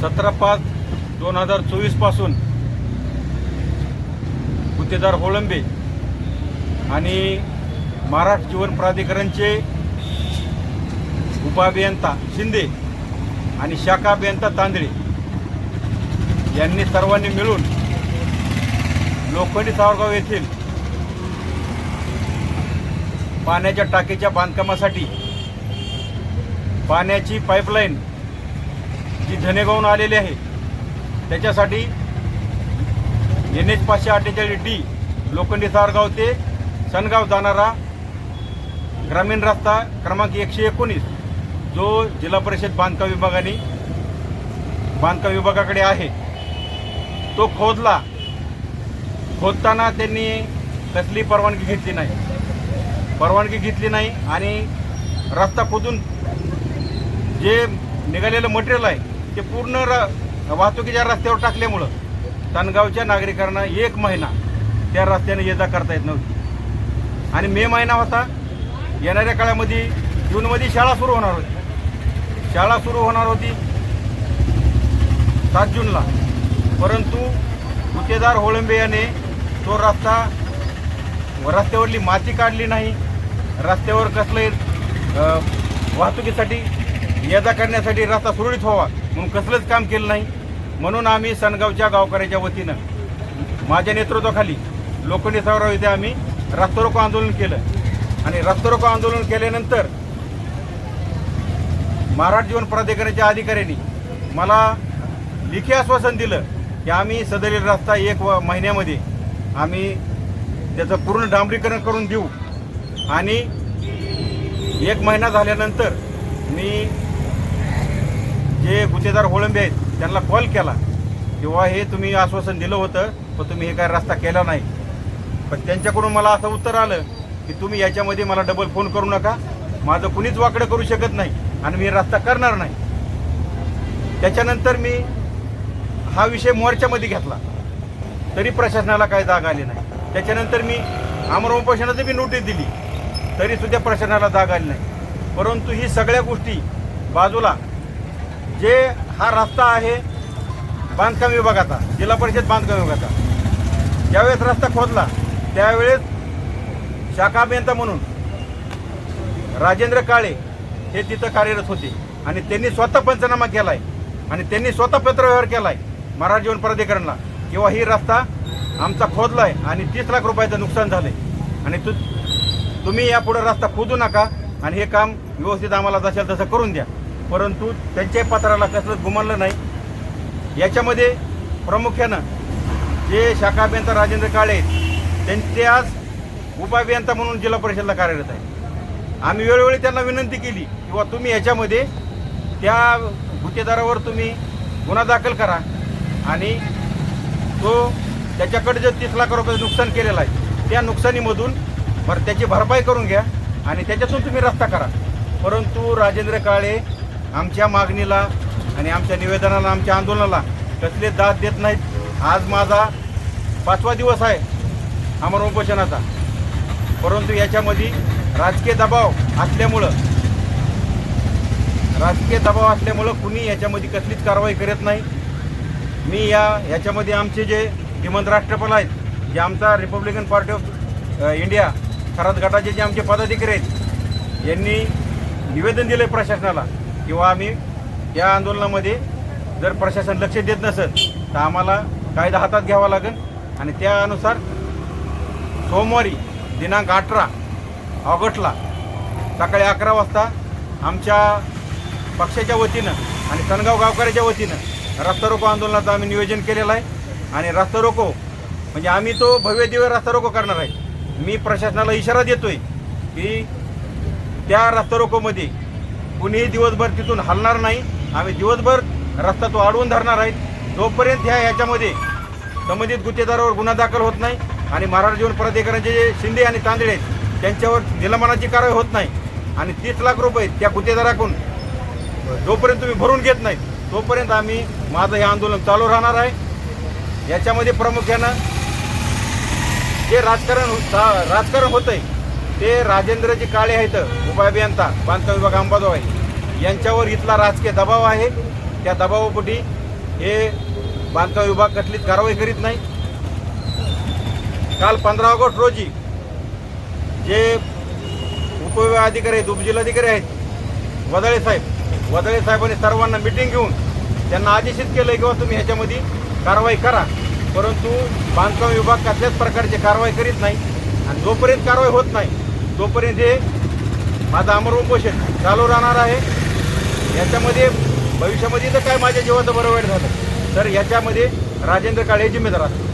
सतरा पाच दोन हजार चोवीसपासून गुत्तेदार होळंबे आणि महाराष्ट्र जीवन प्राधिकरणचे उपाभियंता शिंदे आणि शाखा अभियंता तांदळे यांनी सर्वांनी मिळून लोखंडी सावरगाव येथील पाण्याच्या टाकीच्या बांधकामासाठी पाण्याची पाईपलाईन जी धनेगावून आलेली आहे त्याच्यासाठी एन एच पाचशे अठ्ठेचाळीस डी लोखंडी सारगाव ते सनगाव जाणारा ग्रामीण रस्ता क्रमांक एकशे एकोणीस जो जिल्हा परिषद बांधकाम विभागाने बांधकाम विभागाकडे आहे. तो खोदला. खोदताना त्यांनी कसली परवानगी घेतली नाही. परवानगी घेतली नाही आणि रस्ता खोदून जे निघालेलं मटेरियल आहे ते पूर्ण र वाहतुकीच्या रस्त्यावर टाकल्यामुळं तणगावच्या नागरिकांना एक महिना त्या रस्त्याने ये जा करता येत नव्हती. आणि मे महिना होता येणाऱ्या काळामध्ये जूनमध्ये शाळा सुरू होणार होती. शाळा सुरू होणार होती सात जूनला. परंतु गुतेदार होळंबे याने तो रस्ता रस्त्यावरली माती काढली नाही. रस्त्यावर कसले वाहतुकीसाठी ये जा करण्यासाठी रस्ता सुरळीत व्हावा. म्हणून कसलंच काम केलं नाही. म्हणून आम्ही सनगावच्या गावकऱ्याच्या वतीनं माझ्या नेतृत्वाखाली लोखंडी सौराव इथे आम्ही रस्ता रोको आंदोलन केलं. आणि रस्ता रोको आंदोलन केल्यानंतर महाराष्ट्र जीवन प्राधिकरणाच्या अधिकाऱ्यांनी मला लिखी आश्वासन दिलं की आम्ही सदरील रस्ता एक व- महिन्यामध्ये आम्ही त्याचं पूर्ण डांबरीकरण करून देऊ. आणि एक महिना झाल्यानंतर मी जे गुत्तेदार होळंबे आहेत त्यांना कॉल केला. किंवा हे तुम्ही आश्वासन दिलं होतं पण तुम्ही हे काय रस्ता केला नाही. पण त्यांच्याकडून मला असं उत्तर आलं की तुम्ही याच्यामध्ये मला डबल फोन करू नका. माझं कुणीच वाकडं करू शकत नाही आणि मी रस्ता करणार नाही. त्याच्यानंतर मी हा विषय मोर्चामध्ये घेतला. तरी प्रशासनाला काय जाग आली नाही. त्याच्यानंतर मी आमरण उपोषणाची मी नोटीस दिली. तरी सुद्धा प्रशासनाला जाग आली नाही. परंतु ही सगळ्या गोष्टी बाजूला जे हा रस्ता आहे बांधकाम विभागाचा जिल्हा परिषद बांधकाम विभागाचा. ज्यावेळेस रस्ता खोदला त्यावेळेस शाखा अभियंता म्हणून राजेंद्र काळे हे तिथं कार्यरत होते. आणि त्यांनी स्वतः पंचनामा केला आहे आणि त्यांनी स्वतः पत्रव्यवहार केला आहे मराठ जीवन प्राधिकरणला. किंवा ही रस्ता आमचा खोदला आहे आणि तीस लाख रुपयाचं नुकसान झालं आहे आणि तू तुम्ही यापुढे रस्ता खोदू नका आणि हे काम व्यवस्थित आम्हाला जसेल तसं करून द्या. परंतु त्यांच्याही पत्राला कसलंच गुमानलं नाही. याच्यामध्ये प्रामुख्यानं जे शाखा अभियंता राजेंद्र काळे आहेत त्यांचे आज उपाभियंता म्हणून जिल्हा परिषदला कार्यरत आहे आम्ही वेळोवेळी त्यांना विनंती केली किंवा तुम्ही याच्यामध्ये त्या गुत्तेदारावर तुम्ही गुन्हा दाखल करा आणि तो त्याच्याकडे जे तीस लाख रुपयाचं नुकसान केलेलं आहे त्या नुकसानीमधून भर त्याची भरपाई करून घ्या आणि त्याच्यातून तुम्ही रस्ता करा. परंतु राजेंद्र काळे आमच्या मागणीला आणि आमच्या निवेदनाला आमच्या आंदोलनाला कसले दाद देत नाहीत आज माझा पाचवा दिवस आहे अमर उपोषणाचा. परंतु याच्यामध्ये राजकीय दबाव असल्यामुळं राजकीय दबाव असल्यामुळं कुणी याच्यामध्ये कसलीच कारवाई करत नाही. मी या याच्यामध्ये आमचे जे श्रीमंत राष्ट्रपाल आहेत जे आमचा Republican Party of India Kharat गटाचे जे आमचे पदाधिकारी आहेत यांनी निवेदन दिलं प्रशासनाला. किंवा आम्ही या आंदोलनामध्ये जर प्रशासन लक्ष देत नसेल तर आम्हाला कायदा हातात घ्यावा लागेल. आणि त्यानुसार सोमवारी दिनांक अठरा ऑगस्टला सकाळी अकरा वाजता आमच्या पक्षाच्या वतीनं आणि सनगाव गावकऱ्याच्या वतीनं रस्ता रोको आंदोलनाचं आम्ही नियोजन केलेलं आहे. आणि रस्ता रोको म्हणजे आम्ही तो भव्य दिव्य रस्ता रोको करणार आहे. मी प्रशासनाला इशारा देतोय की त्या रस्ता रोकोमध्ये कुणीही दिवसभर तिथून हलणार नाही. आम्ही दिवसभर रस्ता तो अडवून धरणार आहे जोपर्यंत ह्या ह्याच्यामध्ये संबंधित गुत्तेदारावर गुन्हा दाखल होत नाही आणि महाराष्ट्र जीवन प्राधिकरणाचे जे शिंदे आणि तांदळे आहेत त्यांच्यावर निलंबनाची कारवाई होत नाही आणि तीस लाख रुपये त्या गुत्तेदाराकडून जोपर्यंत तुम्ही भरून घेत नाही तोपर्यंत आम्ही माझं हे आंदोलन चालू राहणार आहे. याच्यामध्ये प्रामुख्यानं जे राजकारण हो- सा- राजकारण होतंय ते राजेंद्रजी काळे आहेत उपाभियंता बांधकाम विभाग अंबाजोगाई. यांच्यावर इथला राजकीय दबाव आहे. त्या दबावापोटी हे बांधकाम विभाग कसलीच कारवाई करीत नाही. काल पंधरा ऑगस्ट रोजी जे उपविभाग अधिकारी आहेत उपजिल्हाधिकारी आहेत वदळे साहेब वदळे साहेबांनी सर्वांना मिटिंग घेऊन त्यांना आदेशित केलं किंवा तुम्ही ह्याच्यामध्ये कारवाई करा. परंतु बांधकाम विभाग कसल्याच प्रकारची कारवाई करीत नाही आणि जोपर्यंत कारवाई होत नाही तोपर्यंत हे माझं अमर उपोषण चालू राहणार आहे याच्यामध्ये भविष्यामध्ये तर काय माझ्या जीवाचं बरं वाईट झालं. तर याच्यामध्ये राजेंद्र काळे जिम्मेदार असतात